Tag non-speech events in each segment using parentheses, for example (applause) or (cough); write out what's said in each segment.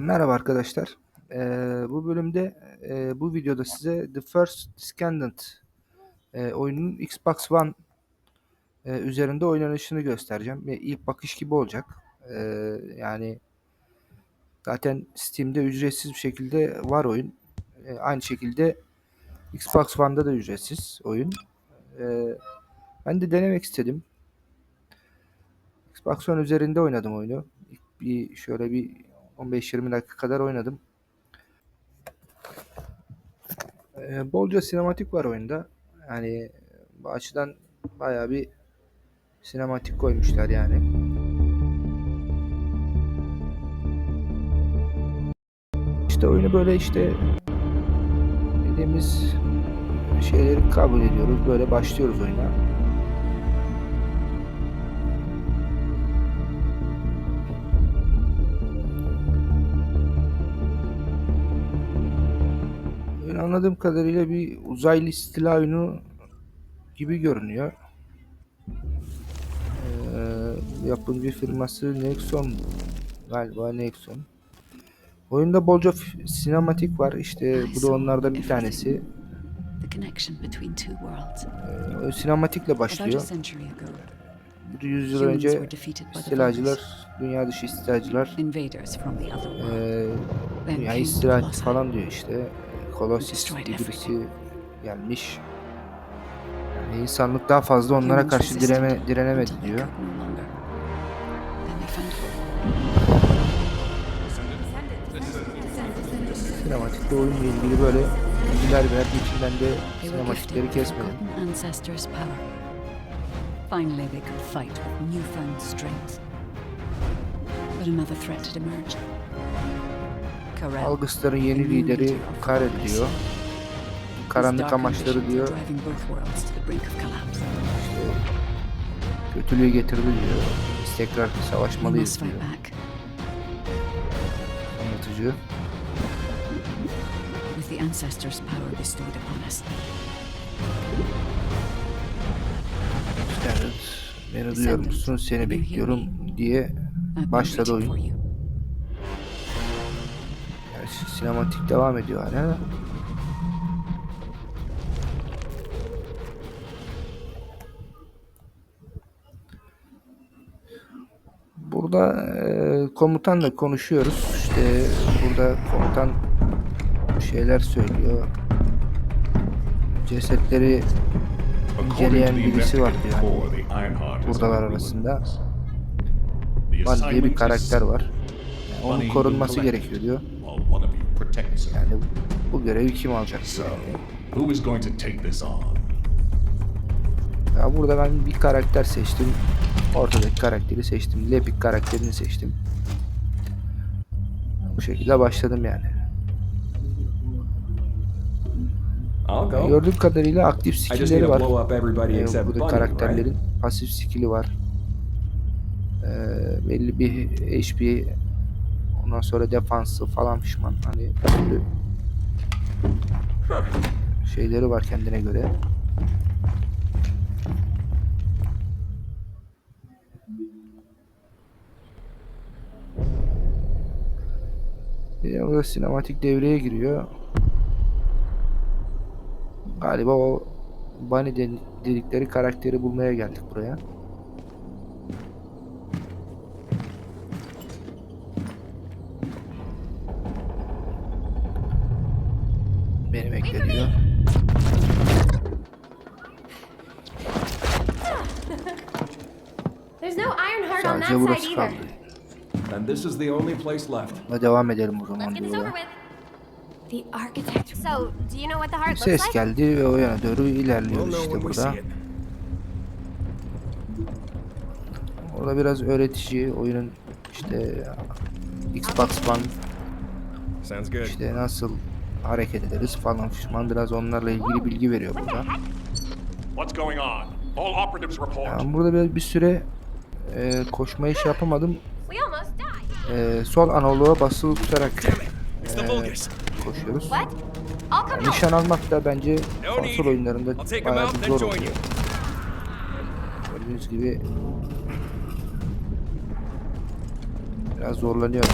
Merhaba arkadaşlar. Eee, bu bölümde eee, bu videoda size The First Descendant eee, oyunun Xbox One eee, üzerinde oynanışını göstereceğim. Ve ilk bakış gibi olacak. Eee, yani zaten Steam'de ücretsiz bir şekilde var oyun. Eee, aynı şekilde Xbox One'da da ücretsiz oyun. Eee, ben de denemek istedim. Xbox One üzerinde oynadım oyunu. Bir şöyle bir 15-20 dakika kadar oynadım. Ee, bolca sinematik var oyunda. Yani bu açıdan bayağı bir sinematik koymuşlar yani. İşte oyunu böyle işte dediğimiz şeyleri kabul ediyoruz. Böyle başlıyoruz oyuna. Anladığım kadarıyla bir uzaylı istila oyunu gibi görünüyor. Ee, yapımcı firması Nexon galiba Nexon. Oyunda bolca sinematik var. İşte bu da onlardan bir tanesi. Ee, sinematikle başlıyor. Bir yüzyıl önce istilacılar, dünya dışı istilacılar Then dünyayı istila falan diyor işte. Diye everything. birisi gelmiş. Yani insanlık daha fazla onlara karşı direme, direnemedi diyor. Sinematikte oyunla ilgili böyle bilgiler verdiği için ben de sinematikleri kesmedim. Finally, they could fight with newfound strength. But another threat had emerged. Algısların yeni lideri Karel diyor. Karanlık amaçları diyor. işte kötülüğü getirdi diyor. Biz tekrar savaşmalıyız diyor anlatıcı. the ancestors'. Evet, beni duyuyor musun? Seni bekliyorum diye başladı oyun. Sinematik devam ediyor hala. Burada e, komutanla konuşuyoruz. İşte burada komutan şeyler söylüyor. Cesetleri inceleyen birisi var diyor. is Buradalar arasında. Bunny diye bir karakter var. Yani onun korunması gerekiyor diyor. Protects her. Yani bu görevi kim alacak? So, who is going to take this on? Ya burada ben bir karakter seçtim. Ortadaki karakteri seçtim. Lepik karakterini seçtim. Bu şekilde başladım yani. Go. Gördüğüm kadarıyla aktif skill'leri var. Ee, burada karakterlerin pasif skill'i var. Ee, belli bir HP ondan sonra defansı falan pişman hani sürü şeyleri var kendine göre. Bir orada sinematik devreye giriyor. Galiba o Bunny de- dedikleri karakteri bulmaya geldik buraya. Beni bekle diyor. There's no iron heart on that Sadece side burası kaldı. either. And this is the only place left. Devam edelim o zaman Let's get this diyor. over with. The architect. So, do you know what the heart looks Ses like? geldi ve o yana doğru We'll ilerliyoruz know işte when we burada. see it. Orada biraz öğretici oyunun işte Xbox One Sounds good. işte nasıl hareket ederiz falan fişman biraz onlarla ilgili bilgi veriyor burada. Ben burada bir, bir süre e, koşmayı şey yapamadım. E, sol analoğa basılı tutarak e, koşuyoruz. Yani nişan almak da bence konsol oyunlarında bayağı bir zor oluyor. Gördüğünüz gibi biraz zorlanıyorum.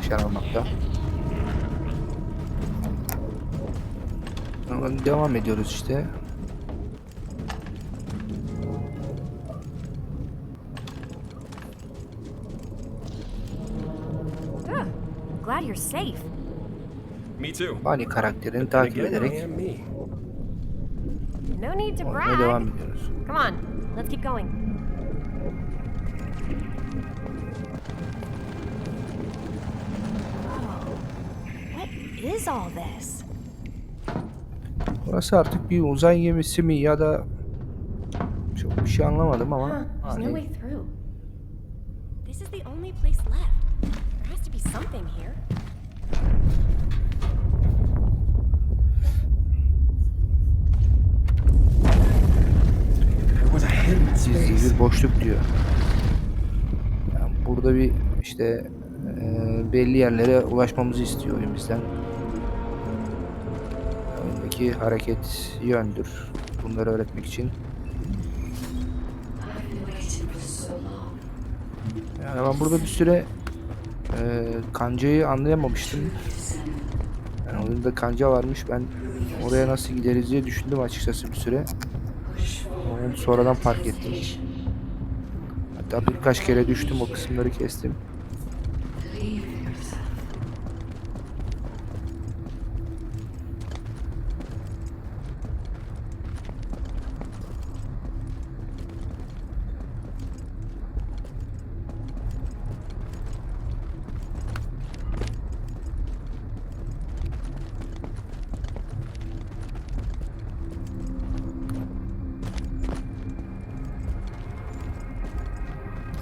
nişan almakta. Ama Devam ediyoruz işte. Glad you're safe. Me too. Bunny karakterini takip ederek am me. No need to oynamaya devam brag. ediyoruz. Come on, let's keep going. Whoa. What is all this? Burası artık bir uzay gemisi mi ya da çok bir şey anlamadım ama hani way through. This is the only place left. There has to be something here. There was a hidden gizli space. bir boşluk diyor. Yani burada bir işte e, belli yerlere ulaşmamızı istiyor oyun bizden. Oyundaki hareket yöndür. Bunları öğretmek için. Yani ben burada bir süre e, kancayı anlayamamıştım. Yani oyunda kanca varmış. Ben oraya nasıl gideriz diye düşündüm açıkçası bir süre. Onu sonradan fark ettim. Hatta birkaç kere düştüm o kısımları kestim.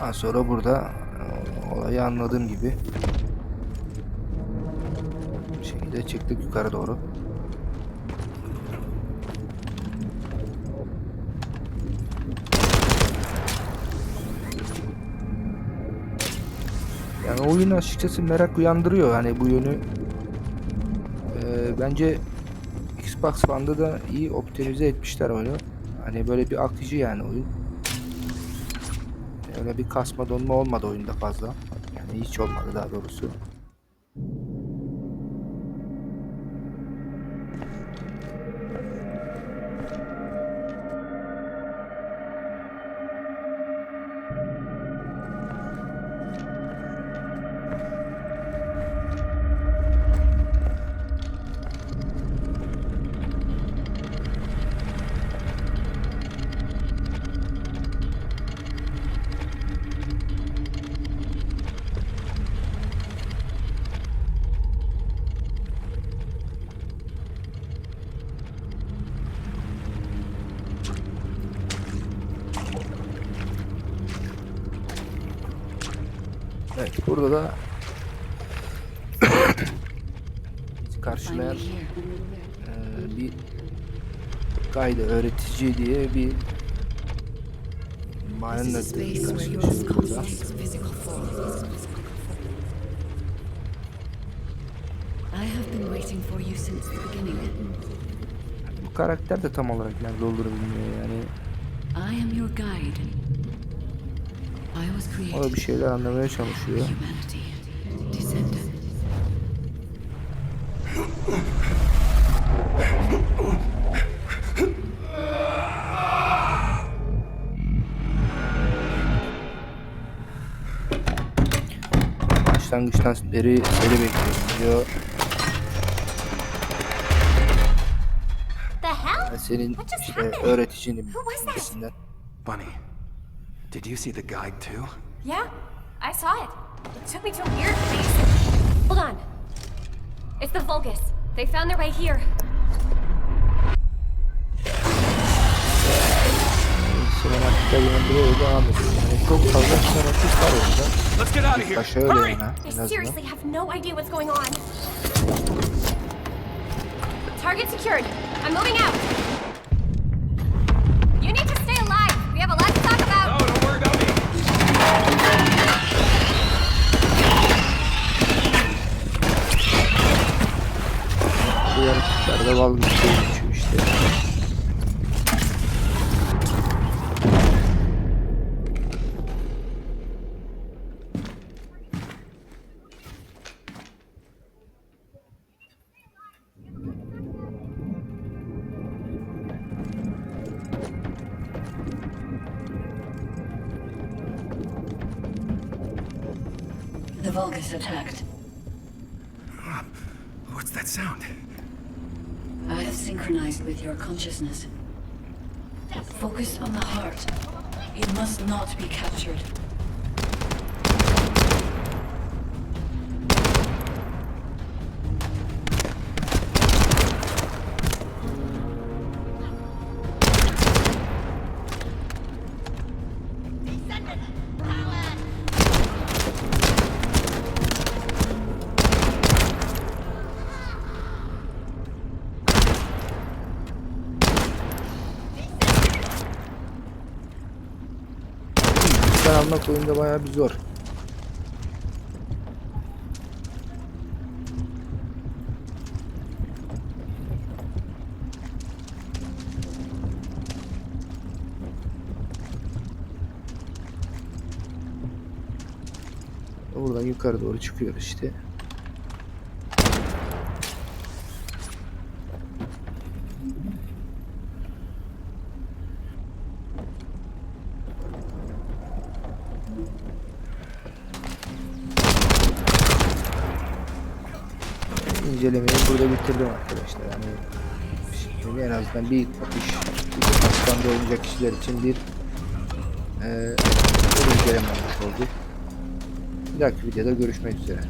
Daha sonra burada e, olayı anladığım gibi bir şekilde çıktık yukarı doğru. Yani oyun açıkçası merak uyandırıyor hani bu yönü. Ee, bence Xbox One'da da iyi optimize etmişler oyunu. Hani böyle bir akıcı yani oyun. Öyle bir kasma donma olmadı oyunda fazla. Yani hiç olmadı daha doğrusu. Evet burada da (coughs) karşılayan eee, bir guide öğretici diye bir This Mayın is a da space where yours karşılaşıyoruz burada. constitutes physical form. I have been waiting for you since the beginning. Bu karakter de tam olarak nerede olduğunu bilmiyor yani. I am your guide. I was O da created bir şeyler anlamaya çalışıyor. Başlangıçtan beri seni bekliyorum diyor. The hell? Ben senin What just işte happened? öğreticinim Who was that? gibisinden. Bunny, did you see the guide too? Yeah, I saw it. It took me to a weird place. Hold on. It's the Vulgus. They found their way here. Sinematikler yine buraya devam ediyor. Yani çok fazla sinematik var orada. Let's get out of here. Aşağı öyle I seriously have no idea what's going on. Target secured. I'm moving out. havalı bir şey geçiyor işte. The Vulgus attacked. I have synchronized with your consciousness. Focus on the heart. It must not be captured. Sen almak oyunda bayağı bir zor. Buradan yukarı doğru çıkıyor işte. İncelemeyi burada bitirdim arkadaşlar. Yani şimdi en azından bir bir kapsamda oynayacak kişiler için bir eee bir inceleme olmuş oldu. Bir dahaki videoda görüşmek üzere.